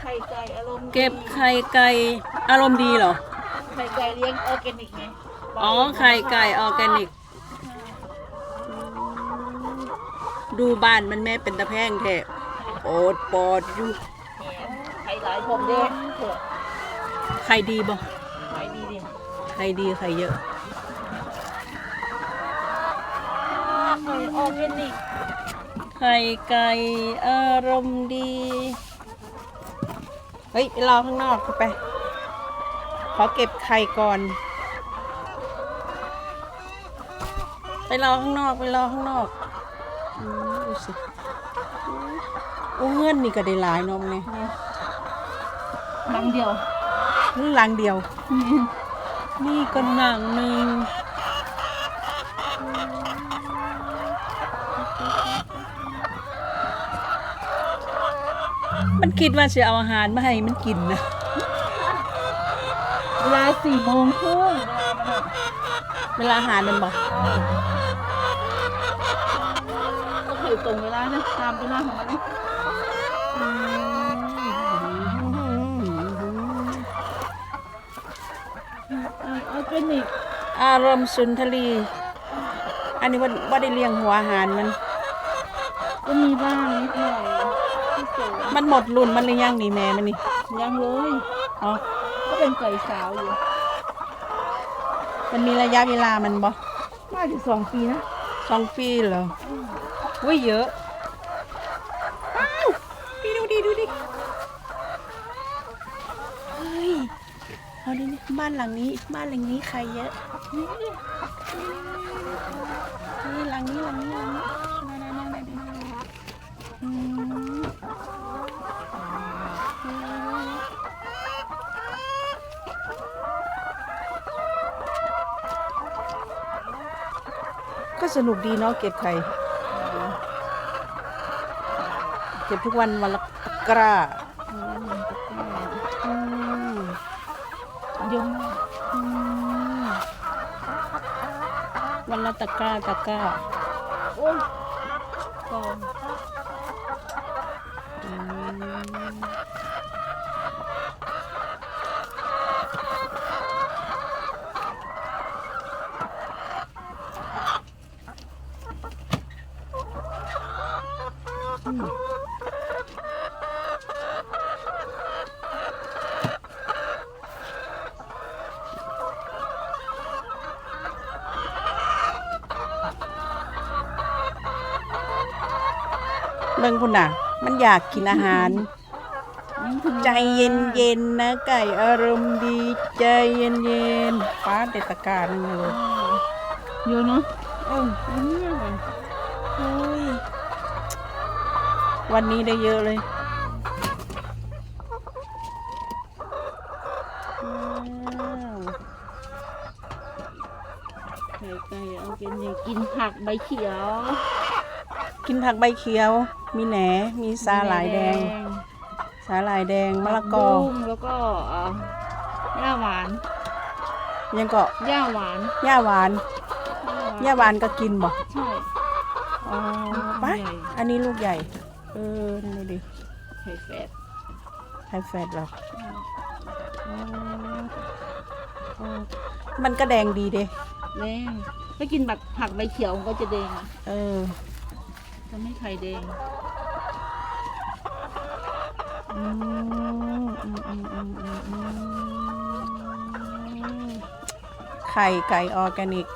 ไข่ไก่อารมณ์ดีเก็บไข่ไก่อารมณ์ดีเหรอ ไข่ไก่เลี้ยงออร์แกนิกไงอ๋อ ไข่ไก่ออร์แกนิก ดูบ้านมันแม่เป็นตะแพงแท้โอดปอดอยู่ไข่หลายผมเด้เถอะไข่ดีบ่ไข่ดีดิไข่ดีไข่เยอะ ไข่ออร์แกนิก ไข่ไก่อารมณ์ดี เฮ้ย ไปรอข้างนอกไป ขอเก็บไข่ก่อน ไปรอข้างนอก ไปรอข้างนอกอืมดูสิโอ้เงื่อนนี่ก็ได้หลายเนมเนี่ยดังเดียวนี่หลังเดียว นี่ก็หนังหนึ่ง มันคิดว่าจะเอาอาหารมาให้มันกินนะเวลาสี่โมงครึ่งเวลาอาหารมันบอกก็คือตรงเวลานะตามเวลาของมันนะออร์แกนิกอารมณ์สุนทรี อันนี้ว่าว่าได้เลี้ยงหัวอาหารมัน ก็มีบ้างนิดหน่อย มันหมดรุ่นมันหรือยังนี่แม่มันนี่ยังเลยอ๋อก็เป็นไก่สาวอยู่ มันมีระยะเวลามันบ่น่าจะสองปีนะสองปีเหรออุ้ยเยอะอ้าวพี่ดูดิดูดิเฮ้ยเอาดิบ้านหลังนี้บ้านหลังนี้ใครเยอะนี่นี่หลังนี้หลังนี้หลังนี้นั่นนั่นนั่นนั่นนั่นอืมก็ สนุกดีเนาะเก็บไข่เก็บทุกวันวันละตะกร้าอืมเยอะมากอืมวันละตะกร้าตะกร้าโอ้ยกอง เบิ่งคุณน่ะ มันอยากกินอาหารนี่ถึงใจเย็นเย็นๆนะไก่อารมณ์ดีใจเย็นเย็นๆป้าเด็ดตะกร้ารนึงเลย เยอะเนาะ เออเยอะมากเลยโอ้ย วันนี้ได้เยอะเลยว้าวไข่ไก่เอาเป็นอย่างกินผักใบเขียว กินผักใบเขียว มีแหน มีสาหร่ายแดง สาหร่ายแดง มะละกอ บุ้งแล้วก็เอ่อย่าหวานยังก็ย่าหวานหญ้าหวานหญ้าหวานก็กินบ่ ใช่อ๋อไปใหญ่อันนี้ลูกใหญ่ เออนี่ดูดิไข่แฟดไทยแฟดเหรออืมอืมมันก็แดงดีเด้แดงถ้ากินแบบผักใบเขียวมันก็จะแดง เออจะไม่ไข่แดงอืมอืมอืมอืมอืมอืมไข่ไก่ออร์แกนิก